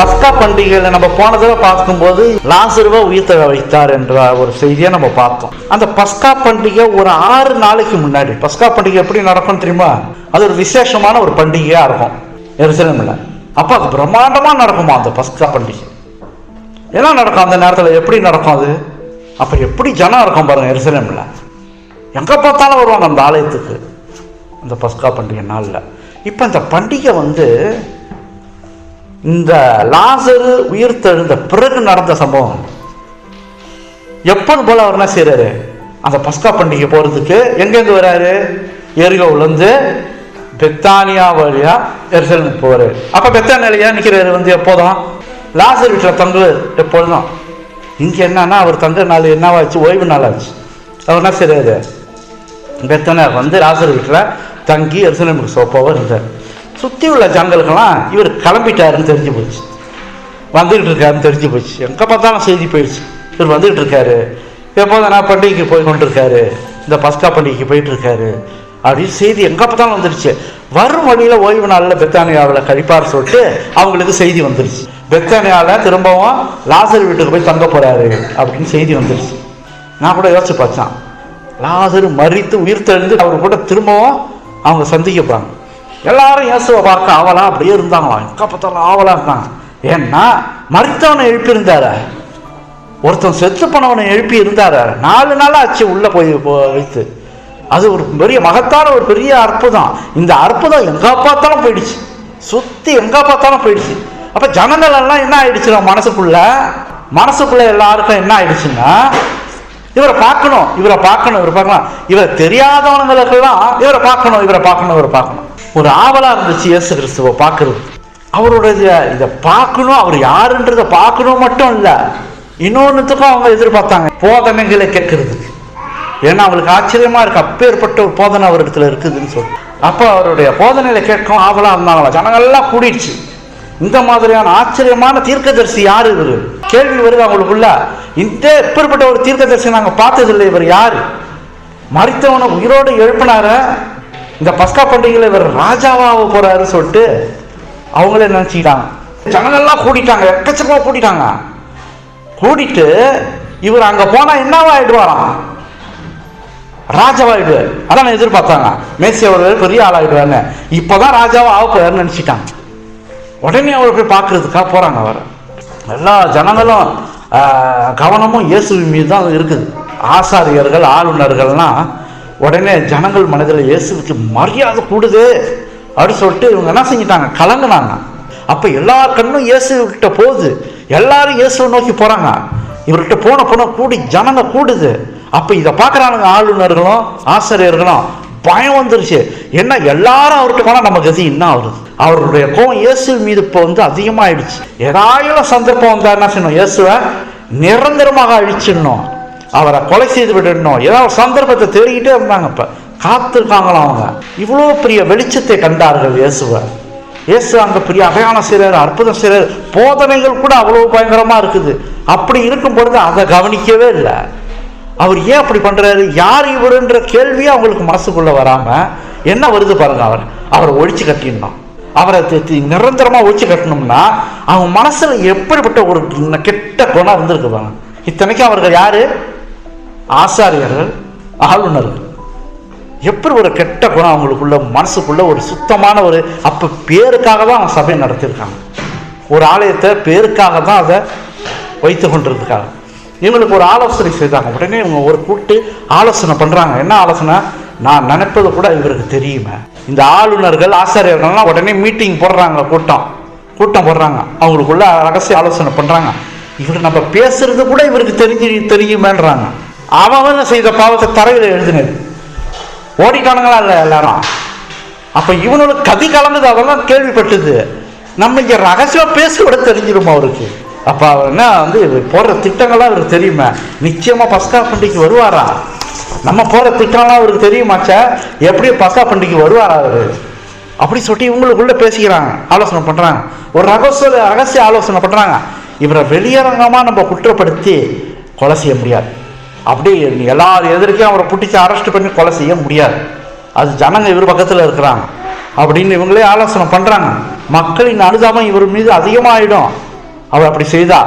பஸ்கா பண்டிகையில நம்ம போன தடவை பார்க்கும்போது லாசருவா உயிர்த்த வைத்தார் என்ற ஒரு செய்தியை நம்ம பார்த்தோம். அந்த பஸ்கா பண்டிகை ஒரு ஆறு நாளைக்கு முன்னாடி. பஸ்கா பண்டிகை எப்படி நடக்கும் தெரியுமா? அது ஒரு விசேஷமான ஒரு பண்டிகையா இருக்கும். எருசலேம்ல. அப்ப அது பிரம்மாண்டமா நடக்குமா அந்த பஸ்கா பண்டிகை? என்ன நடக்கும் அந்த நேரத்தில்? எப்படி நடக்கும் அது? அப்ப எப்படி ஜனம் இருக்கும் பாருங்க எருசலேம்ல. எங்க பார்த்தாலும் வருவாங்க அந்த ஆலயத்துக்கு. அந்த பஸ்கா பண்டிகை நாளில். இப்போ இந்த பண்டிகை வந்து இந்த லாசரு உயிர்த்தெழுந்த பிறகு நடந்த சம்பவம். எப்போது போல அவர் என்ன செய்கிறாரு அந்த பஸ்கா பண்டிகை போகிறதுக்கு எங்கெங்கே வராரு? எரிகோவிலேருந்து பெத்தானியா வழியா எரிசலுக்கு போவார் அப்போ பெத்தானியா நிற்கிறாரு வந்து எப்போதும்? லாசர் வீட்டில் தங்கு எப்பொழுதும். இங்கே என்னன்னா அவர் தங்குற நாள் என்னவாச்சு? ஓய்வு நாள் ஆச்சு அவர் என்ன செய்றாரு? பெத்தனர் வந்து லாசர் வீட்டில் தங்கி எரிசலமுக்கு சோப்பாவாக இருந்தார். சுற்றி உள்ள ஜனங்களுக்கெல்லாம் இவர் கிளம்பிட்டாருன்னு தெரிஞ்சு போச்சு. வந்துக்கிட்டு இருக்காருன்னு தெரிஞ்சு போச்சு. எங்கே பார்த்தாலும் செய்தி போயிடுச்சு. இவர் வந்துக்கிட்டு இருக்காரு எப்போது நான் பண்டிகைக்கு போய் கொண்டிருக்காரு? இந்த பஸ்கா பண்டிகைக்கு போயிட்டு இருக்காரு அப்படின்னு செய்தி எங்கே பார்த்தாலும் வந்துடுச்சு வரும் வழியில் ஓய்வு நாளில் பெத்தானியாவில் கழிப்பார் சொல்லிட்டு அவங்களுக்கு செய்தி வந்துடுச்சு பெத்தானியாவில் திரும்பவும் லாசர் வீட்டுக்கு போய் தங்க போகிறாரு அப்படின்னு செய்தி வந்துடுச்சு நான் கூட யோசிச்சு பார்த்தேன். லாசரு மறித்து உயிர் தெழுந்து அவர் கூட திரும்பவும் அவங்க சந்திக்கப்பாங்க எல்லாரும் இயேசுவை பார்க்க ஆவலா? அப்படியே இருந்தாங்களாம் எங்க பார்த்தாலும் ஆவலா இருக்காங்க. ஏன்னா மறித்தவனை எழுப்பியிருந்தாரு ஒருத்தன் செத்து போனவனை எழுப்பி இருந்தாரு. நாலு நாள் ஆச்சு உள்ள போய் போ- வைத்து. அது ஒரு பெரிய மகத்தான ஒரு பெரிய அற்புதம். இந்த அற்புதம் எங்க பார்த்தாலும் போயிடுச்சு. சுத்தி எங்க பார்த்தாலும் போயிடுச்சு. அப்ப ஜனங்கள் எல்லாம் என்ன ஆயிடுச்சு மனசுக்குள்ள? மனசுக்குள்ள எல்லாருக்கும் என்ன ஆயிடுச்சுன்னா இவரை பார்க்கணும் இவரை பார்க்கணும் இவரை பார்க்கலாம் இவரை தெரியாதவனுங்களுக்கெல்லாம் இவரை பார்க்கணும் இவரை பார்க்கணும் இவரை பார்க்கணும். ஒரு ஆவலா இருந்துச்சு இயேசு கிறிஸ்துவை பார்க்கறது. அவருடைய இதை பார்க்கணும் அவர் யாருன்றதை பார்க்கணும் மட்டும் இல்லை இன்னொன்றுத்துக்கும் அவங்க எதிர்பார்த்தாங்க. போதனைகளை கேட்கறதுக்கு. ஏன்னா அவங்களுக்கு ஆச்சரியமா இருக்கு. அப்பேற்பட்ட ஒரு போதனை அவரிடத்துல இருக்குதுன்னு சொல்லி. அப்போ அவருடைய போதனையில கேட்கும் ஆவலா இருந்தாங்களா? ஜனங்கள்லாம் கூடிடுச்சு. இந்த மாதிரியான ஆச்சரியமான தீர்க்கதரிசி யார் இவர்? கேள்வி வருது அவங்களுக்குள்ள. இந்த எப்பேற்பட்ட ஒரு தீர்க்கதரிசி நாங்கள் பார்த்ததில்லை. இவர் யார்? மறித்தவனை உயிரோடு எழுப்பினார? இந்த பஸ்கா பண்டிகையில் இவர் ராஜாவாக போறாரு சொல்லிட்டு அவங்களே நினச்சிக்கிட்டாங்க ஜனங்கள்லாம் கூட்டிட்டாங்க எக்கச்சக்கமாக கூட்டிட்டாங்க. கூட்டிட்டு இவர் அங்க போனா என்னவாயிடுவாராம் ராஜாவாயிடுவார் அதான் எதிர்பார்த்தாங்க. மேசி அவர்கள் பெரிய ஆளாயிடுவாங்க இப்போதான் ராஜாவா ஆக போறாருன்னு நினைச்சிட்டாங்க. உடனே அவர் போய் பார்க்கறதுக்காக போறாங்க அவர். எல்லா ஜனங்களும் கவனமும் இயேசு மீது தான் இருக்குது. ஆசாரியர்கள் ஆளுநர்கள்லாம் உடனே ஜனங்கள் மனதில் இயேசுக்கு மரியாதை கூடுது அப்படின்னு சொல்லிட்டு இவங்க என்ன செஞ்சிட்டாங்க? கலங்குனாங்க. அப்போ எல்லா கண்ணும் இயேசுகிட்ட போகுது. எல்லாரும் இயேசுவை நோக்கி போகிறாங்க இவர்கிட்ட போன போன கூடி ஜனங்க கூடுது. அப்போ இதை பார்க்குறானுங்க ஆளுநர்களும் ஆசிரியர்களும். பயம் வந்துருச்சு. என்ன எல்லாரும் அவர்கிட்ட போனால் நம்ம கதி என்ன ஆகுது? அவருடைய கோவம் இயேசு மீது இப்போ வந்து அதிகமாகிடுச்சு ஏதாயிரம் சந்தர்ப்பம் வந்தால் என்ன செய்யணும்? இயேசுவை நிரந்தரமாக அழிச்சிடணும். அவரை கொலை செய்து விடணும். ஏதாவது ஒரு சந்தர்ப்பத்தை தேடிக்கிட்டே இருந்தாங்க இப்போ. காத்திருக்காங்களாம் அவங்க? இவ்வளோ பெரிய வெளிச்சத்தை கண்டார்கள் இயேசுவை. இயேசு அங்கே பெரிய அகையான சிலர் அற்புதம் சிலர் போதனைகள் கூட அவ்வளோ பயங்கரமாக இருக்குது. அப்படி இருக்கும் பொழுது அதை கவனிக்கவே இல்லை. அவர் ஏன் அப்படி பண்ணுறாரு யார் இவருன்ற கேள்வியே அவங்களுக்கு மனசுக்குள்ளே வராமல் என்ன வருது பாருங்க அவர். அவரை ஒழிச்சு கட்டிடணும். அவரை தி- ஒழிச்சு கட்டணும்னா அவங்க மனசில் எப்படிப்பட்ட ஒரு கெட்ட குணம் இருந்திருக்கு பாருங்க. இத்தனைக்கும் அவர்கள் யாரு? ஆசாரியர்கள் ஆளுநர்கள் எப்படி ஒரு கெட்ட குணம் அவங்களுக்குள்ள மனசுக்குள்ள ஒரு சுத்தமான ஒரு அப்ப பேருக்காக தான் அவங்க சபை நடத்தியிருக்காங்க. ஒரு ஆலயத்தை பேருக்காக தான் அதை வைத்து கொண்டிருக்காங்க. இவங்களுக்கு ஒரு ஆலோசனை செய்தாங்க. உடனே இவங்க ஒரு கூட்டு ஆலோசனை பண்றாங்க. என்ன ஆலோசனை? நான் நினைப்பது கூட இவருக்கு தெரியுமே. இந்த ஆளுநர்கள் ஆசாரியர்கள்லாம் உடனே மீட்டிங் போடுறாங்க கூட்டம். கூட்டம் போடுறாங்க. அவங்களுக்குள்ள ரகசிய ஆலோசனை பண்றாங்க. இவர் நம்ம பேசுறது கூட இவருக்கு தெரிஞ்சு தெரியுமேன்றாங்க. அவன் செய்த பாவத்தை தரையில் எழுதினது. ஓடிட்டானுங்களா இல்லை எல்லாரும்? அப்போ இவனோட கதி கலந்தது அதெல்லாம் கேள்விப்பட்டது. நம்ம இங்கே ரகசியம் பேச கூட தெரிஞ்சிடும் அவருக்கு? அப்போ அவர் என்ன வந்து போடுற திட்டங்கள்லாம் அவருக்கு தெரியுமா? நிச்சயமாக பஸ்கா பண்டிகைக்கு வருவாரா? நம்ம போகிற திட்டம்லாம் அவருக்கு தெரியுமாச்சா எப்படி பஸ்கா பண்டிகைக்கு வருவாரா அவர்? அப்படி சொல்லிட்டு இவங்களுக்குள்ளே பேசிக்கிறாங்க. ஆலோசனை பண்ணுறாங்க ஒரு ரகசிய ரகசிய ஆலோசனை பண்ணுறாங்க இவரை வெளியரங்கமாக நம்ம குற்றப்படுத்தி கொலை செய்ய முடியாது. அப்படி எல்லார் எதிர்க்கையும் அவரை பிடிச்சி அரெஸ்ட் பண்ணி கொலை செய்ய முடியாது. அது ஜனங்க இவர் பக்கத்தில் இருக்கிறாங்க. அப்படின்னு இவங்களே ஆலோசனை பண்ணுறாங்க மக்களின் அனுதாபம் இவர் மீது அதிகமாகிடும் அவர் அப்படி செய்தா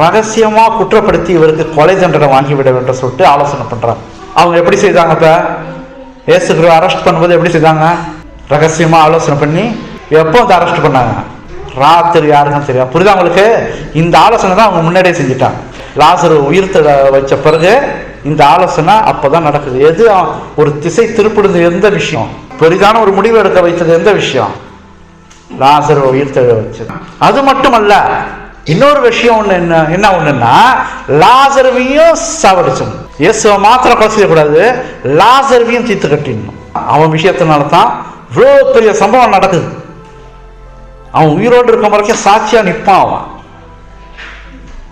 ரகசியமாக குற்றப்படுத்தி இவருக்கு கொலை தண்டனை வாங்கிவிட வேண்டும் சொல்லிட்டு ஆலோசனை பண்ணுறாங்க அவங்க எப்படி செய்தாங்க இப்போ? ஏசுகிற அரெஸ்ட் பண்ணும்போது எப்படி செய்தாங்க? ரகசியமாக ஆலோசனை பண்ணி எப்போ வந்து அரெஸ்ட் பண்ணாங்க? ராத்திரி யாருக்கும் தெரியும் புரியுதா அவங்களுக்கு இந்த ஆலோசனை தான் அவங்க முன்னாடியே செஞ்சுட்டாங்க. லாசர் உயிர் வச்ச பிறகு இந்த ஆலோசனை அப்போதான் நடக்குது. எது ஒரு திசை திருப்பிடுது எந்த விஷயம்? பெரிதான ஒரு முடிவு எடுக்க வைத்தது எந்த விஷயம்? லாசர் உயிர் தழ வச்சது. அது மட்டுமல்ல இன்னொரு விஷயம் ஒண்ணு என்ன என்ன ஒண்ணுன்னா லாசருவையும் சாவடிச்சணும் இயேசுவை மாத்திரம் கொலை செய்யக்கூடாது லாசருவையும் தீர்த்து கட்டிடணும். அவன் விஷயத்தினால தான் இவ்வளோ பெரிய சம்பவம் நடக்குது. அவன் உயிரோடு இருக்க வரைக்கும் சாட்சியா நிற்பான் அவன்.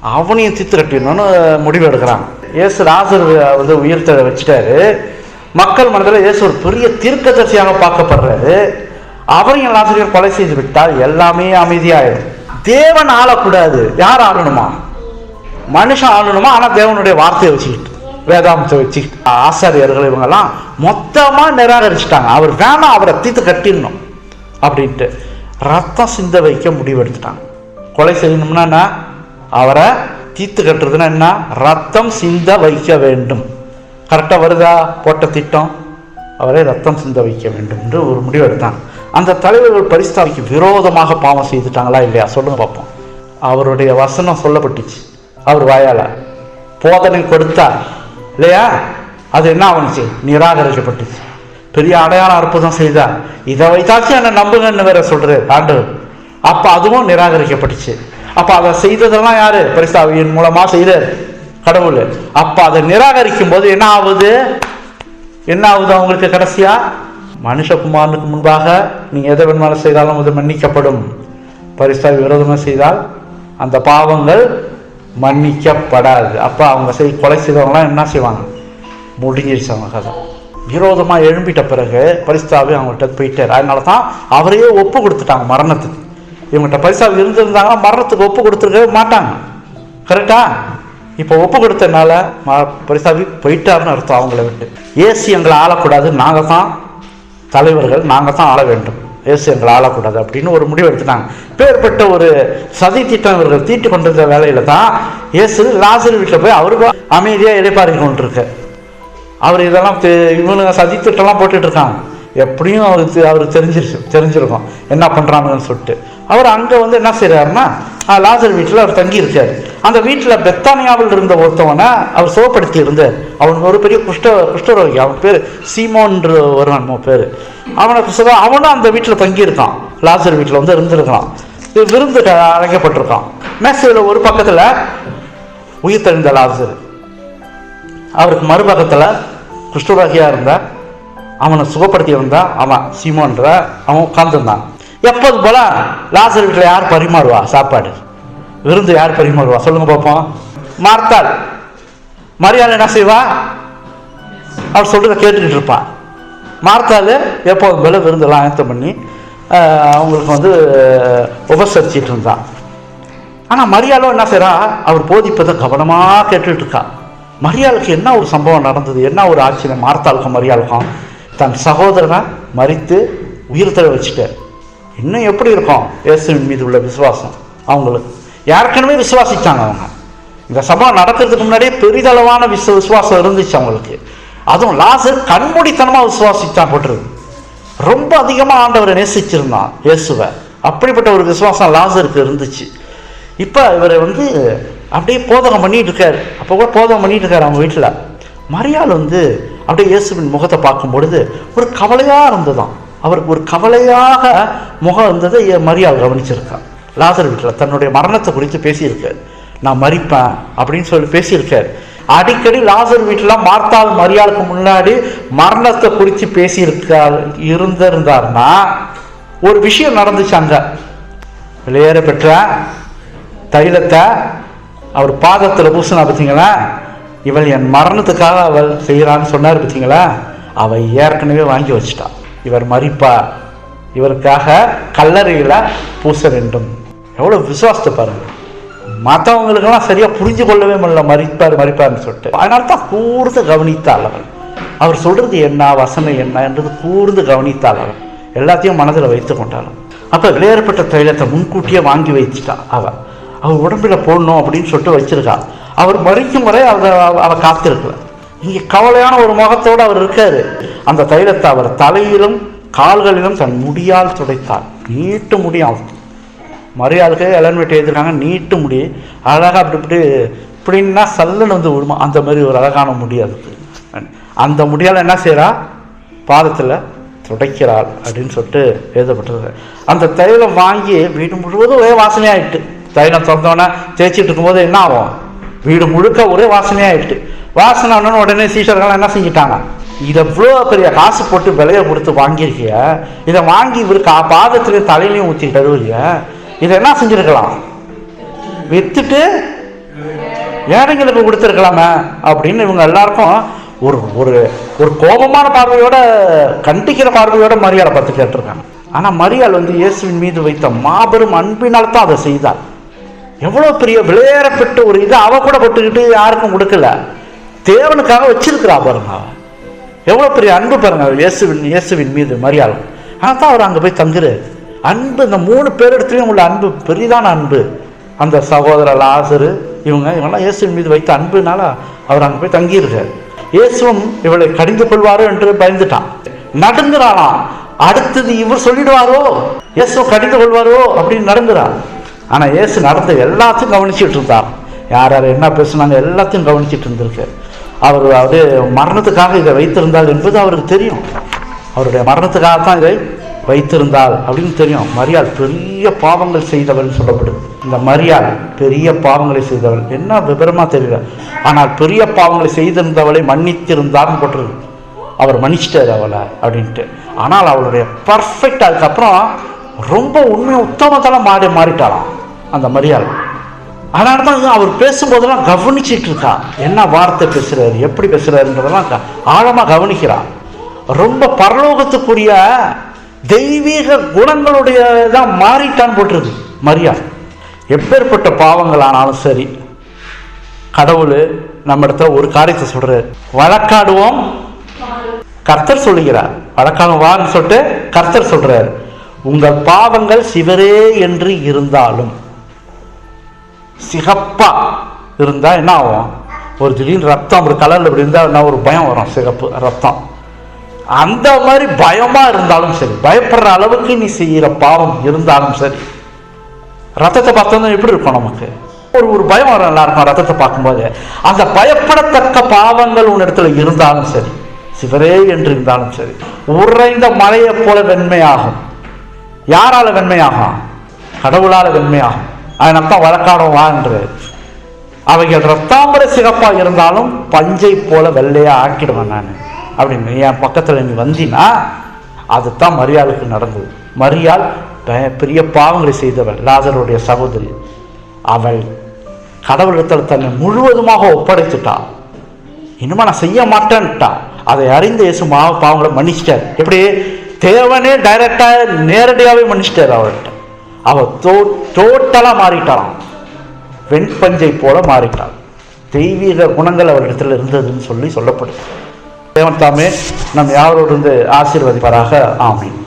அவனையும் தீர்த்து கட்டிடணும்னு முடிவு எடுக்கிறான். இயேசு ராசர் வந்து உயிர்த்த வச்சுட்டாரு. மக்கள் மனதில் இயேசு ஒரு பெரிய தீர்க்கதரிசியாக பார்க்கப்படுறாரு. அவரையும் லாசரையும் கொலை செய்து விட்டால் எல்லாமே அமைதியாயிடும் தேவன் ஆளக்கூடாது. யார் ஆளணுமா? மனுஷன் ஆளணுமா? ஆனால் தேவனுடைய வார்த்தையை வச்சுக்கிட்டு வேதாந்தத்தை வச்சுக்கிட்டு. ஆசாரியர்கள் இவங்கெல்லாம் மொத்தமாக நிராகரிச்சிட்டாங்க. அவர் வேணாம் அவரை தீர்த்து கட்டிடணும் அப்படின்ட்டு. ரத்தம் சிந்த வைக்க முடிவெடுத்துட்டாங்க கொலை செய்யணும்னா என்ன? அவரை தீர்த்து கட்டுறதுன்னா என்ன? ரத்தம் சிந்த வைக்க வேண்டும். கரெக்டாக வருதா? போட்ட திட்டம். அவரை ரத்தம் சிந்த வைக்க வேண்டும் என்று ஒரு முடிவு எடுத்தான். அந்த தலைவர்கள் பரிஸ்தாவிக்கு விரோதமாக பாவம் செய்துட்டாங்களா இல்லையா? சொல்லுங்க பார்ப்போம். அவருடைய வசனம் சொல்லப்பட்டுச்சு. அவர் வாயால். போதனை கொடுத்தார். இல்லையா? அது என்ன ஆகுனுச்சு நிராகரிக்கப்பட்டுச்சு. பெரிய அடையாள அற்புதம் செய்தார். இதை வைத்தாச்சும் என்னை நம்புங்கன்னு வேற சொல்றாரு. ஆண்டு அப்போ அதுவும் நிராகரிக்கப்பட்டுச்சு. அப்ப அதை செய்ததெல்லாம் யாரு? பரிசாவியின் மூலமா செய்தார். கடவுள். அப்ப அதை நிராகரிக்கும் போது என்ன ஆகுது? என்ன ஆகுது அவங்களுக்கு கடைசியா? மனுஷகுமாரனுக்கு முன்பாக நீங்கள் எதை வேணுமாலும் செய்தாலும் அது மன்னிக்கப்படும். பரிசாவி விரோதமாக செய்தால் அந்த பாவங்கள் மன்னிக்கப்படாது. அப்போ அவங்க செய் கொலை செய்தவங்களாம் என்ன செய்வாங்க? முடிஞ்சிருச்சு அவங்க கதை. விரோதமாக எழும்பிட்ட பிறகு பரிஸ்தாவே அவங்கள்ட்ட போயிட்டார். அதனால தான் அவரையே ஒப்பு கொடுத்துட்டாங்க மரணத்துக்கு. இவங்ககிட்ட பரிசாவி இருந்திருந்தாங்கன்னா மரணத்துக்கு ஒப்பு கொடுத்துருக்கவே மாட்டாங்க. கரெக்டா இப்போ ஒப்பு கொடுத்ததுனால ம பரிசாவி போயிட்டாருன்னு அர்த்தம் அவங்கள விட்டு. ஏசி எங்களை ஆளக்கூடாது நாங்கள் தான் தலைவர்கள் நாங்கள் தான் ஆள வேண்டும். ஏசி எங்களை ஆளக்கூடாது அப்படின்னு ஒரு முடிவு எடுத்துட்டாங்க. பேர்பட்ட ஒரு சதி திட்டம் இவர்கள் தீட்டு கொண்டிருந்த வேலையில தான் ஏசு லாசர் வீட்டில் போய் அவருக்கு அமைதியாக இடைப்பாறை கொண்டிருக்கு. அவர் இதெல்லாம் தெ- இவனுங்க சதி திட்டம்லாம் போட்டுட்ருக்காங்க எப்படியும் அவருக்கு அவருக்கு தெரிஞ்சிருச்சு தெரிஞ்சிருக்கும். என்ன பண்ணுறாங்கன்னு சொல்லிட்டு. அவர் அங்கே வந்து என்ன செய்கிறாருன்னா லாசர் வீட்டில் அவர் தங்கியிருக்கார். அந்த வீட்டில் பெத்தானியாவில் இருந்த ஒருத்தவனை அவர் சுகப்படுத்தி இருந்தார். அவனுக்கு ஒரு பெரிய குஷ்ட குஷ்டரோகி. அவன் பேர் சீமோன்ற வருவான் பேர். அவனை சுக அவனும் அந்த வீட்டில் தங்கியிருக்கான். லாசர் வீட்டில் வந்து இருந்திருக்கான் இது விருந்து அழைக்கப்பட்டிருக்கான். மேசையில் ஒரு பக்கத்தில் உயிர் தெரிந்த லாசர். அவருக்கு மறுபக்கத்தில் குஷ்டரோகியாக இருந்தா அவனை சுகப்படுத்தி இருந்தா அவன் சீமோன்ற அவன் உட்கார்ந்துருந்தான். எப்போது போல? லாசர் வீட்டில் யார் பரிமாறுவா? சாப்பாடு. விருந்து யார் பரிமாறுவா? சொல்லுங்க பார்ப்போம். மார்த்தாள். மரியாதை என்ன செய்வா? அவர் சொல்றத கேட்டுக்கிட்டு இருப்பான் மார்த்தாள் எப்போதும் போல விருந்தெல்லாம் ஆயத்தம் பண்ணி அவங்களுக்கு வந்து உபசரிச்சிட்டு இருந்தான் ஆனால் மரியாதை என்ன செய்றா? அவர் போதிப்பதை கவனமாக கேட்டுட்டு இருக்கா. மரியாளுக்கு என்ன ஒரு சம்பவம் நடந்தது? என்ன ஒரு ஆச்சரியம்? மார்த்தாளுக்கும் மரியாளுக்கும் தன் சகோதரனை மறித்து உயிர் தர வச்சுட்டார் இன்னும் எப்படி இருக்கும்? இயேசுவின் மீது உள்ள விசுவாசம். அவங்களுக்கு ஏற்கனவே விசுவாசித்தாங்க அவங்க? இந்த சம்பவம் நடக்கிறதுக்கு முன்னாடியே பெரிதளவான விசு விசுவாசம் இருந்துச்சு அவங்களுக்கு. அதுவும் லாசர் கண்மூடித்தனமாக விசுவாசித்தான் போட்டுருக்கு ரொம்ப அதிகமாக ஆண்டவரை நேசிச்சிருந்தான் இயேசுவை. அப்படிப்பட்ட ஒரு விசுவாசம் லாசருக்கு இருந்துச்சு. இப்போ இவர் வந்து அப்படியே போதகம் பண்ணிட்டு இருக்காரு. அப்போ கூட போதகம் பண்ணிட்டு இருக்காரு அவங்க வீட்டில். மரியாள் வந்து அப்படியே இயேசுவின் முகத்தை பார்க்கும் பொழுது ஒரு கவலையாக இருந்ததான் அவருக்கு ஒரு கவலையாக முகம் இருந்ததை மரியாள் கவனிச்சிருக்கான். லாசர் வீட்டில் தன்னுடைய மரணத்தை குறித்து பேசியிருக்கார். நான் மறிப்பேன் அப்படின்னு சொல்லி பேசியிருக்காரு. அடிக்கடி லாசர் வீட்டில் மார்த்தாள் மரியாளுக்கு முன்னாடி மரணத்தை குறித்து பேசியிருக்கார் இருந்திருந்தார்னா ஒரு விஷயம் நடந்துச்சு அங்க. வெளியேற பெற்ற தைலத்தை அவர் பாதத்தில் பூசினா பார்த்தீங்களா? இவள் என் மரணத்துக்காக அவள் செய்கிறான்னு சொன்னார் பார்த்தீங்களா? அவள் ஏற்கனவே வாங்கி வச்சிட்டான் இவர் மறிப்பார் இவருக்காக கல்லறையில் பூச வேண்டும். எவ்வளோ விசுவாசத்தை பாருங்க. மற்றவங்களுக்கெல்லாம் சரியாக புரிஞ்சு கொள்ளவே முடியல மறிப்பார் மறிப்பார்னு சொல்லிட்டு. அதனால தான் கூர்ந்து கவனித்தாள் அவள் அவர் சொல்கிறது என்ன வசனம் என்ன என்றது கூர்ந்து கவனித்தாள் அவள் எல்லாத்தையும் மனதில் வைத்து கொண்டாலும். அப்போ வெளியேறப்பட்ட தைலத்தை முன்கூட்டியே வாங்கி வச்சுட்டா அவள் அவள் உடம்பில் போடணும் அப்படின்னு சொல்லிட்டு வச்சிருக்கா. அவர் மறிக்கும் வரை அவள் அவள் காத்திருக்கல. இங்கே கவலையான ஒரு முகத்தோடு அவர் இருக்காரு. அந்த தைலத்தை அவர் தலையிலும் கால்களிலும் தன் முடியால் துடைத்தார். நீட்டு முடியும் மரியாதைக்கு வெட்டி எழுதிருக்காங்க நீட்டு முடி. அழகாக அப்படி இப்படி இப்படின்னா சல்லுன்னு வந்து விடுமா? அந்த மாதிரி ஒரு அழகான முடி அதுக்கு அந்த முடியால் என்ன செய்கிறா பாதத்தில் துடைக்கிறாள் அப்படின்னு சொல்லிட்டு எழுதப்பட்டது. அந்த தைலம் வாங்கி வீடு முழுவதும் ஒரே வாசனையாயிட்டு. தைலம் திறந்தோன்னே தேய்ச்சிட்டு இருக்கும்போது என்ன ஆகும்? வீடு முழுக்க ஒரே வாசனையாயிட்டு. வாசனை உடனே சீஷர்கள் என்ன செஞ்சிட்டாங்க? இதை இவ்வளோ பெரிய காசு போட்டு விலையை கொடுத்து வாங்கியிருக்கிய இதை வாங்கி இவர் கா பாதத்துலேயும் தலையிலையும் ஊற்றி கழுவுறிய இதை என்ன செஞ்சுருக்கலாம்? விற்றுட்டு ஏழைங்களுக்கு கொடுத்துருக்கலாமே அப்படின்னு இவங்க எல்லாருக்கும் ஒரு ஒரு ஒரு கோபமான பார்வையோட கண்டிக்கிற பார்வையோட மரியாதை பார்த்து கேட்டிருக்காங்க ஆனால் மரியாள் வந்து இயேசுவின் மீது வைத்த மாபெரும் அன்பினால் தான் அதை செய்தார் எவ்வளோ பெரிய விளையாடப்பட்ட ஒரு இதை அவ கூட பட்டுக்கிட்டு யாருக்கும் கொடுக்கல. தேவனுக்காக வச்சிருக்கிறா பாருங்க. எவ்வளோ பெரிய அன்பு பாருங்க. இயேசுவின் இயேசுவின் மீது மரியாதை. ஆனால் தான் அவர் அங்கே போய் தங்குறாரு. அன்பு இந்த மூணு பேரிடத்துலையும் உள்ள அன்பு பெரிதான அன்பு. அந்த சகோதரர் லாசரு இவங்க இவங்கெல்லாம் இயேசுவின் மீது வைத்த அன்புனால அவர் அங்கே போய் தங்கியிருக்கார். இயேசுவும் இவளை கடிந்து கொள்வாரோ என்று பயந்துட்டான். நடுங்குறானாம் அடுத்தது இவர் சொல்லிடுவாரோ? இயேசு கடிந்து கொள்வாரோ அப்படின்னு நடந்துறான் ஆனால் இயேசு நடந்த எல்லாத்தையும் கவனிச்சுட்டு இருந்தார். யார் யார் என்ன பேசுனாங்க எல்லாத்தையும் கவனிச்சுட்டு இருந்திருக்கு. அவர் அவரு மரணத்துக்காக இதை வைத்திருந்தார் என்பது அவருக்கு தெரியும். அவருடைய மரணத்துக்காக தான் இதை வைத்திருந்தாள் அப்படின்னு தெரியும். மரியாள் பெரிய பாவங்கள் செய்தவள்னு சொல்லப்படுது. இந்த மரியாள் பெரிய பாவங்களை செய்தவள் என்ன விபரமாக தெரியல. ஆனால் பெரிய பாவங்களை செய்திருந்தவளை மன்னித்திருந்தார்னு போட்டிருக்கு. அவர் மன்னிச்சிட்டார் அவளை அப்படின்ட்டு. ஆனால் அவளுடைய பர்ஃபெக்ட் அதுக்கப்புறம் ரொம்ப உண்மை உத்தமத்தெல்லாம் மாறி மாறிட்டாளாம் அந்த மரியாள். அதனால தான் அவர் பேசும்போதெல்லாம் கவனிச்சிட்டு இருக்கா என்ன வார்த்தை பேசுகிறாரு எப்படி பேசுகிறாருன்றதெல்லாம் க- ஆழமா கவனிக்கிறா ரொம்ப பரலோகத்துக்குரிய தெய்வீக குணங்களுடைய தான் மாறிட்டான் போட்டுருது மரியா. எப்பேற்பட்ட பாவங்கள் ஆனாலும் சரி கடவுள் நம்ம இடத்துல ஒரு காரியத்தை சொல்கிறார் வழக்காடுவோம் கர்த்தர் சொல்லுகிறார். வழக்காடும் வான்னு சொல்லிட்டு கர்த்தர் சொல்கிறார் உங்கள் பாவங்கள் சிவரே என்று இருந்தாலும் சிகப்பாக இருந்தால் என்ன ஆகும்? ஒரு திடீர்னு ரத்தம் ஒரு கலரில் இப்படி இருந்தால் என்ன ஒரு பயம் வரும் சிகப்பு ரத்தம். அந்த மாதிரி பயமாக இருந்தாலும் சரி பயப்படுற அளவுக்கு நீ செய்கிற பாவம் இருந்தாலும் சரி ரத்தத்தை பார்த்தோம்னா எப்படி இருக்கும் நமக்கு? ஒரு ஒரு பயம் வரும் எல்லாருக்கும் ரத்தத்தை பார்க்கும்போது. அந்த பயப்படத்தக்க பாவங்கள் உன் இடத்துல இருந்தாலும் சரி சிவரே என்று இருந்தாலும் சரி உறைந்த மலையைப் போல வெண்மையாகும். யாரால வெண்மையாகும்? கடவுளால வெண்மையாகும். அதனால்தான் தான் வழக்காடம் வா அவைகள் ரத்தாம்பர சிகப்பா இருந்தாலும் பஞ்சை போல வெள்ளையா ஆக்கிடுவேன் நான். அப்படின்னு என் பக்கத்துல நீ வந்தினா அதுதான் மரியாளுக்கு நடந்தது. மரியாள் பெரிய பாவங்களை செய்தவள் லாசருடைய சகோதரி. அவள் கடவுளிடத்தில் தன்னை முழுவதுமாக ஒப்படைத்துட்டா. இனிமே நான் செய்ய மாட்டேன்ட்டா. அதை அறிந்த இயேசு மா பாவங்களை மன்னிச்சிட்டார். எப்படி? தேவனே டைரக்டா நேரடியாகவே மன்னிச்சிட்டார் அவள்கிட்ட அவள் தோ டோட்டலாக மாறிட்டாளாம். வெண்பஞ்சை போல மாறிட்டாள். தெய்வீக குணங்கள் அவரிடத்தில் இருந்ததுன்னு சொல்லி சொல்லப்படுது தேவன் தாமே நம் யாரோடு இருந்து ஆசீர்வதிப்பாராக? ஆமீன்.